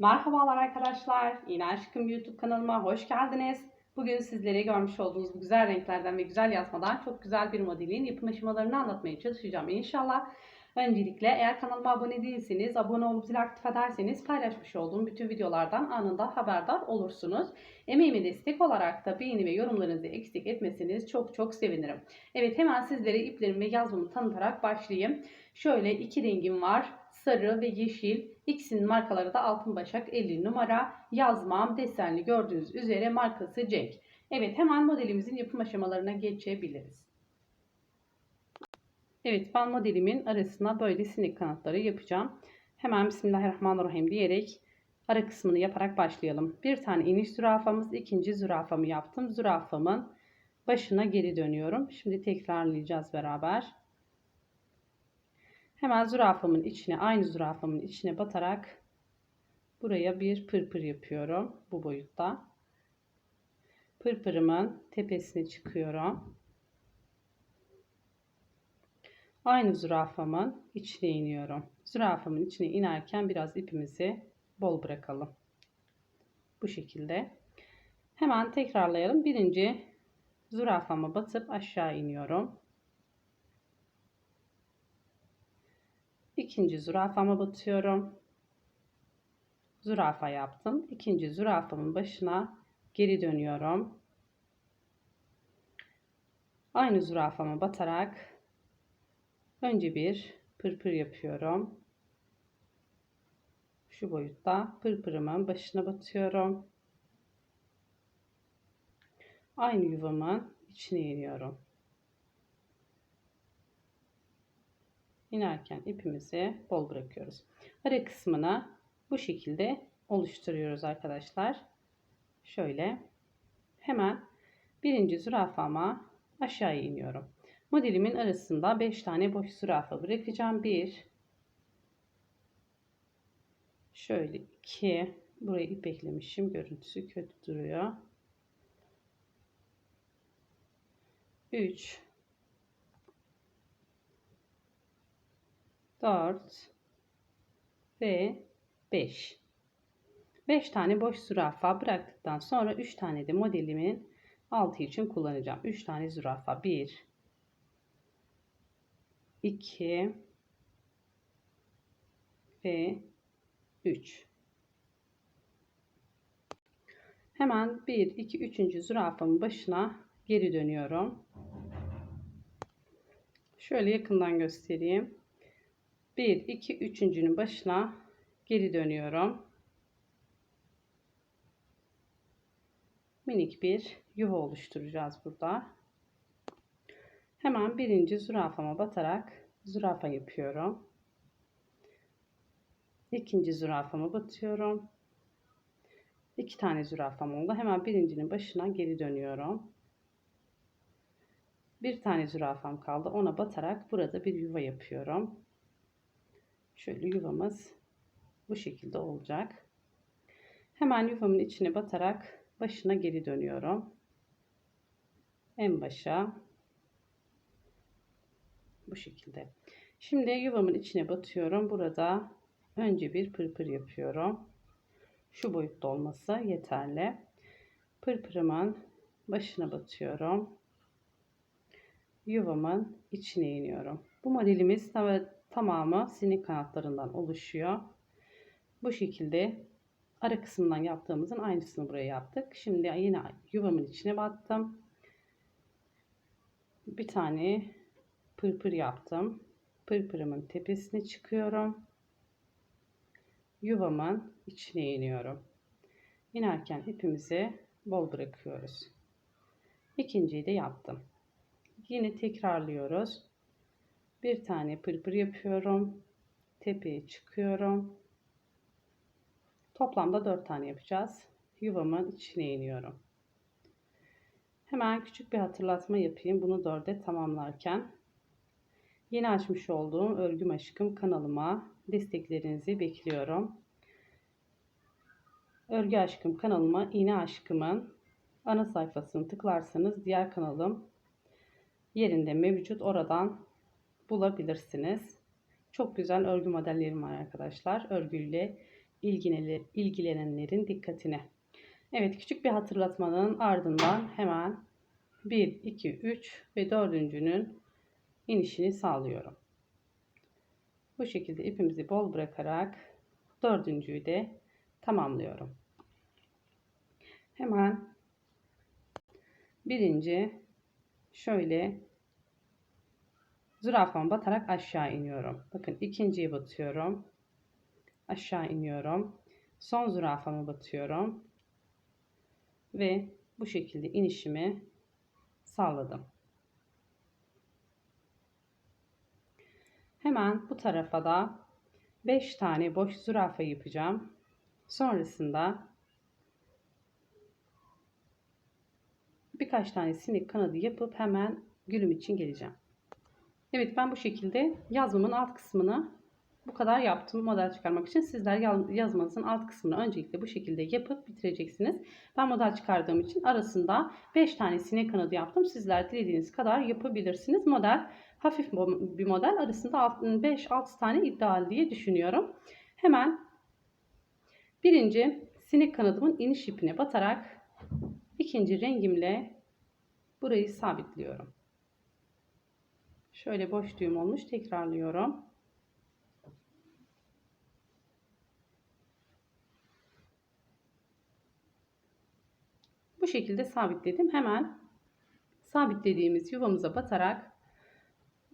Merhabalar arkadaşlar. İğne Aşkım YouTube kanalıma hoş geldiniz. Bugün sizlere görmüş olduğunuz bu güzel renklerden ve güzel yazmadan çok güzel bir modelin yapım aşamalarını anlatmaya çalışacağım inşallah. Öncelikle eğer kanalıma abone değilseniz abone olup zil aktif ederseniz paylaşmış olduğum bütün videolardan anında haberdar olursunuz. Emeğime destek olarak da beğeni ve yorumlarınızı eksik etmeseniz çok çok sevinirim. Evet hemen sizlere iplerimi ve yazmamı tanıtarak başlayayım. Şöyle iki rengim var. Sarı ve yeşil. İkisinin markaları da Altın Başak 50 numara. Yazmam desenli gördüğünüz üzere markası Cenk. Evet hemen modelimizin yapım aşamalarına geçebiliriz. Evet ben modelimin arasına böyle sinek kanatları yapacağım. Hemen Bismillahirrahmanirrahim diyerek ara kısmını yaparak başlayalım. Bir tane iniş zürafamız, ikinci zürafamı yaptım. Zürafamın başına geri dönüyorum. Şimdi tekrarlayacağız beraber. Hemen zürafamın içine, aynı zürafamın içine batarak buraya bir pırpır yapıyorum bu boyutta. Pırpırımın tepesine çıkıyorum. Aynı zürafamın içine iniyorum. Zürafamın içine inerken biraz ipimizi bol bırakalım. Bu şekilde. Hemen tekrarlayalım. Birinci zürafama batıp aşağı iniyorum. İkinci zürafama batıyorum. Zürafa yaptım. İkinci zürafamın başına geri dönüyorum. Aynı zürafama batarak önce bir pırpır yapıyorum. Şu boyutta pırpırımın başına batıyorum. Aynı yuvamın içine iniyorum. İnerken ipimizi bol bırakıyoruz. Ara kısmına bu şekilde oluşturuyoruz arkadaşlar. Şöyle hemen birinci zürafama aşağıya iniyorum. Modelimin arasında 5 tane boş zürafa bırakacağım. 1 şöyle 2 buraya ip eklemişim. Görüntüsü kötü duruyor. 3 4 ve 5. 5 tane boş zürafa bıraktıktan sonra 3 tane de modelimin altı için kullanacağım. 3 tane zürafa. 1 2 ve 3. Hemen 1 2 3. zürafamın başına geri dönüyorum. Şöyle yakından göstereyim. 1 2 üçüncünün başına geri dönüyorum. Minik bir yuva oluşturacağız burada. Hemen birinci zürafama batarak zürafa yapıyorum. İkinci zürafama batıyorum. İki tane zürafam oldu. Hemen birincinin başına geri dönüyorum. Bir tane zürafam kaldı. Ona batarak burada bir yuva yapıyorum. Şöyle yuvamız bu şekilde olacak. Hemen yuvamın içine batarak başına geri dönüyorum. En başa bu şekilde. Şimdi yuvamın içine batıyorum. Burada önce bir pırpır yapıyorum. Şu boyutta olması yeterli. Pırpırımın başına batıyorum. Yuvamın içine iniyorum. Bu modelimiz tamamı sinek kanatlarından oluşuyor. Bu şekilde ara kısmından yaptığımızın aynısını buraya yaptık. Şimdi yine yuvamın içine battım. Bir tane pırpır yaptım. Pırpırımın tepesine çıkıyorum. Yuvamın içine iniyorum. İnerken ipimizi bol bırakıyoruz. İkinciyi de yaptım. Yine tekrarlıyoruz bir tane pırpır yapıyorum. Tepeye çıkıyorum. Toplamda 4 tane yapacağız. Yuvamın içine iniyorum. Hemen küçük bir hatırlatma yapayım. Bunu 4'e tamamlarken. Yeni açmış olduğum Örgüm Aşkım kanalıma desteklerinizi bekliyorum. Örgü Aşkım kanalıma iğne aşkımın ana sayfasını tıklarsanız diğer kanalım yerinde mevcut. Oradan bulabilirsiniz. Çok güzel örgü modellerim var arkadaşlar. Örgüyle ilgilenenler- ilgilenenlerin dikkatine. Evet küçük bir hatırlatmanın ardından hemen 1, 2, 3 ve dördüncünün inişini sağlıyorum. Bu şekilde ipimizi bol bırakarak dördüncüyü de tamamlıyorum. Hemen birinci şöyle zürafamı batarak aşağı iniyorum. Bakın ikinciyi batıyorum. Aşağı iniyorum. Son zürafamı batıyorum. Ve bu şekilde inişimi sağladım. Hemen bu tarafa da 5 tane boş zürafa yapacağım. Sonrasında birkaç tane sinek kanadı yapıp hemen gülüm için geleceğim. Evet ben bu şekilde yazmamın alt kısmını bu kadar yaptım model çıkarmak için. Sizler yazmanızın alt kısmını öncelikle bu şekilde yapıp bitireceksiniz. Ben model çıkardığım için arasında 5 tane sinek kanadı yaptım. Sizler dilediğiniz kadar yapabilirsiniz. Model hafif bir model arasında 5-6 tane ideal diye düşünüyorum. Hemen birinci sinek kanadımın iniş ipine batarak ikinci rengimle burayı sabitliyorum. Şöyle boş düğüm olmuş tekrarlıyorum. Bu şekilde sabitledim. Hemen sabitlediğimiz yuvamıza batarak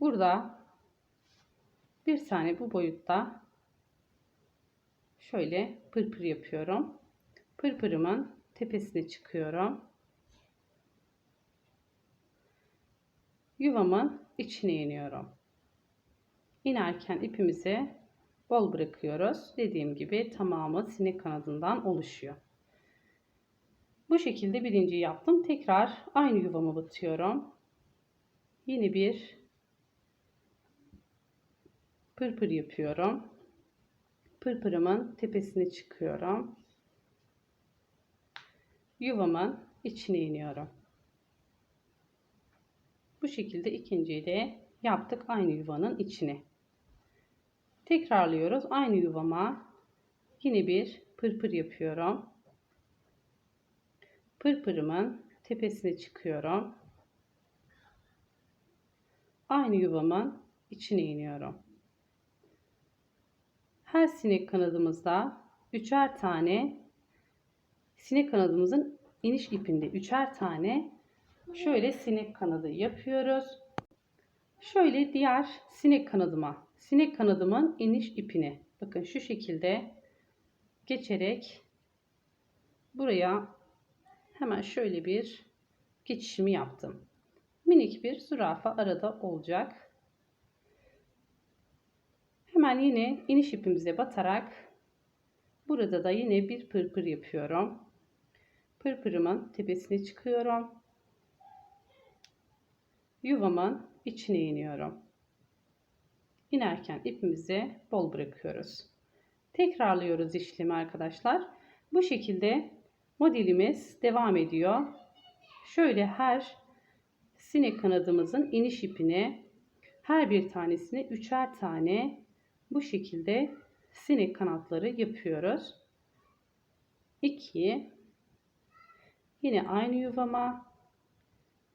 burada bir tane bu boyutta şöyle pırpır yapıyorum. Pırpırımın tepesine çıkıyorum. Yuvamın içine iniyorum. İnerken ipimizi bol bırakıyoruz. Dediğim gibi tamamı sinek kanadından oluşuyor. Bu şekilde birinci yaptım. Tekrar aynı yuvama batıyorum. Yeni bir pırpır yapıyorum. Pırpırımın tepesine çıkıyorum. Yuvamın içine iniyorum. Bu şekilde ikinciyi de yaptık aynı yuvanın içine. Tekrarlıyoruz. Aynı yuvama yine bir pırpır yapıyorum. Pırpırımın tepesine çıkıyorum. Aynı yuvamın içine iniyorum. Her sinek kanadımızda üçer tane sinek kanadımızın iniş ipinde üçer tane şöyle sinek kanadı yapıyoruz. Şöyle diğer sinek kanadıma, sinek kanadımın iniş ipini bakın şu şekilde geçerek buraya hemen şöyle bir geçişimi yaptım. Minik bir zürafa arada olacak. Hemen yine iniş ipimize batarak burada da yine bir pırpır yapıyorum. Pırpırımın tepesine çıkıyorum. Yuvamın içine iniyorum. İnerken ipimizi bol bırakıyoruz. Tekrarlıyoruz işlemi arkadaşlar. Bu şekilde modelimiz devam ediyor. Şöyle her sinek kanadımızın iniş ipine her bir tanesine üçer tane bu şekilde sinek kanatları yapıyoruz. 2 Yine aynı yuvama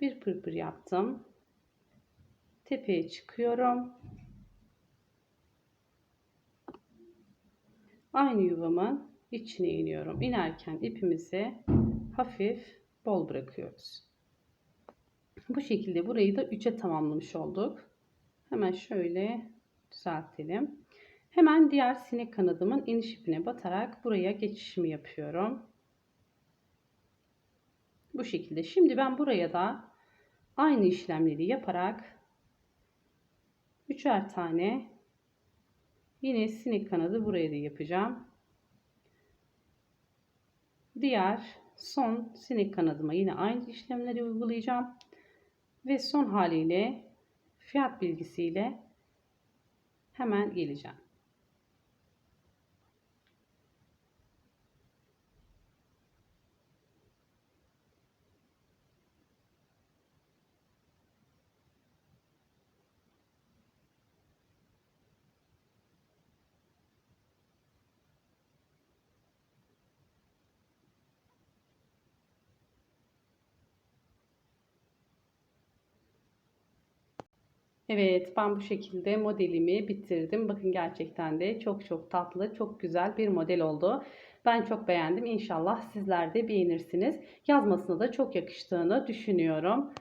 bir pırpır yaptım. Tepeye çıkıyorum. Aynı yuvamın içine iniyorum. İnerken ipimizi hafif bol bırakıyoruz. Bu şekilde burayı da 3'e tamamlamış olduk. Hemen şöyle düzeltelim. Hemen diğer sinek kanadımın iniş ipine batarak buraya geçişimi yapıyorum. Bu şekilde. Şimdi ben buraya da aynı işlemleri yaparak üçer tane yine sinek kanadı buraya da yapacağım. Diğer son sinek kanadıma yine aynı işlemleri uygulayacağım. Ve son haliyle fiyat bilgisiyle hemen geleceğim. Evet ben bu şekilde modelimi bitirdim. Bakın gerçekten de çok çok tatlı, çok güzel bir model oldu. Ben çok beğendim. İnşallah sizler de beğenirsiniz. Yazmasına da çok yakıştığını düşünüyorum.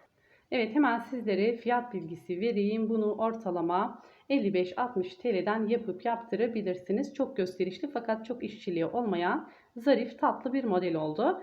Evet hemen sizlere fiyat bilgisi vereyim. Bunu ortalama 55-60 TL'den yapıp yaptırabilirsiniz. Çok gösterişli fakat çok işçiliği olmayan zarif tatlı bir model oldu.